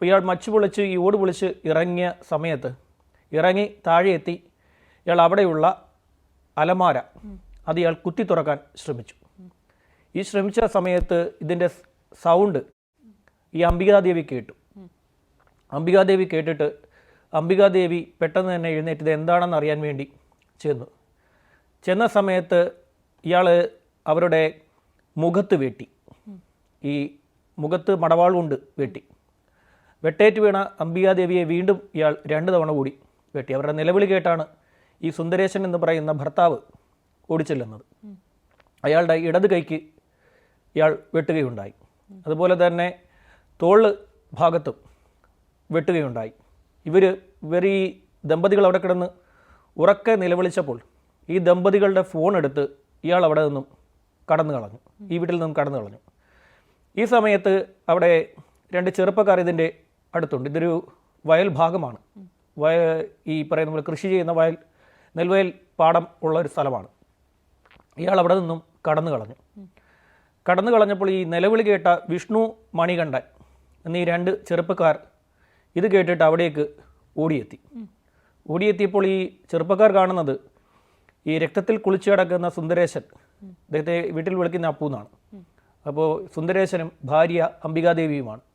അപ്പോൾ ഇയാൾ മച്ച് പൊളിച്ച് ഈ ഓട് പൊളിച്ച് ഇറങ്ങിയ സമയത്ത് ഇറങ്ങി താഴെ എത്തി ഇയാൾ അവിടെയുള്ള അലമാര അത് ഇയാൾ കുത്തി തുറക്കാൻ ശ്രമിച്ചു. ഈ ശ്രമിച്ച സമയത്ത് ഇതിന്റെ സൗണ്ട് ഈ അംബികാദേവി കേട്ടു. അംബികാദേവി കേട്ടിട്ട് അംബികാദേവി പെട്ടെന്ന് തന്നെ എഴുന്നേറ്റ് എന്താണെന്ന് അറിയാൻ വേണ്ടി ചെന്നു. ചെന്ന സമയത്ത് ഇയാൾ അവരുടെ മുഖത്ത് വെട്ടി. ഈ മുഖത്ത് മടവാൾ കൊണ്ട് വെട്ടി. വെട്ടേറ്റ് വീണ അംബികാദേവിയെ വീണ്ടും ഇയാൾ രണ്ട് തവണ കൂടി വെട്ടി. അവരുടെ നിലവിളി കേട്ടാണ് ഈ സുന്ദരേശൻ എന്ന് പറയുന്ന ഭർത്താവ് ഓടിച്ചെല്ലുന്നത് അയാളുടെ ഇടത് കൈക്ക് ഇയാൾ വെട്ടുകയുണ്ടായി. അതുപോലെ തന്നെ തോൾ ഭാഗത്തും വെട്ടുകയുണ്ടായി. ഇവർ ഇവർ ഈ ദമ്പതികൾ അവിടെ കിടന്ന് ഉറക്കെ നിലവിളിച്ചപ്പോൾ ഈ ദമ്പതികളുടെ ഫോൺ എടുത്ത് ഇയാൾ അവിടെ നിന്നും കടന്നു കളഞ്ഞു. ഈ വീട്ടിൽ നിന്നും കടന്നു കളഞ്ഞു. ഈ സമയത്ത് അവിടെ രണ്ട് ചെറുപ്പക്കാർ ഇതിന്റെ അടുത്തുണ്ട്. ഇതൊരു വയൽ ഭാഗമാണ്. വയ ഈ പറയുന്ന പോലെ കൃഷി ചെയ്യുന്ന വയൽ നെൽവയൽ പാടം ഉള്ള ഒരു സ്ഥലമാണ്. ഇയാൾ അവിടെ നിന്നും കടന്നു കളഞ്ഞു. കടന്നു കളഞ്ഞപ്പോൾ ഈ നിലവിളി കേട്ട വിഷ്ണു മണികണ്ഠൻ എന്നീ രണ്ട് ചെറുപ്പക്കാർ ഇത് കേട്ടിട്ട് അവിടേക്ക് ഓടിയെത്തി. ഓടിയെത്തിയപ്പോൾ ഈ ചെറുപ്പക്കാർ കാണുന്നത് ഈ രക്തത്തിൽ കുളിച്ചു കിടക്കുന്ന സുന്ദരേശൻ. അദ്ദേഹത്തെ വീട്ടിൽ വിളിക്കുന്ന അപ്പു എന്നാണ് അപ്പോൾ സുന്ദരേശനും ഭാര്യ അംബികാദേവിയുമാണ്.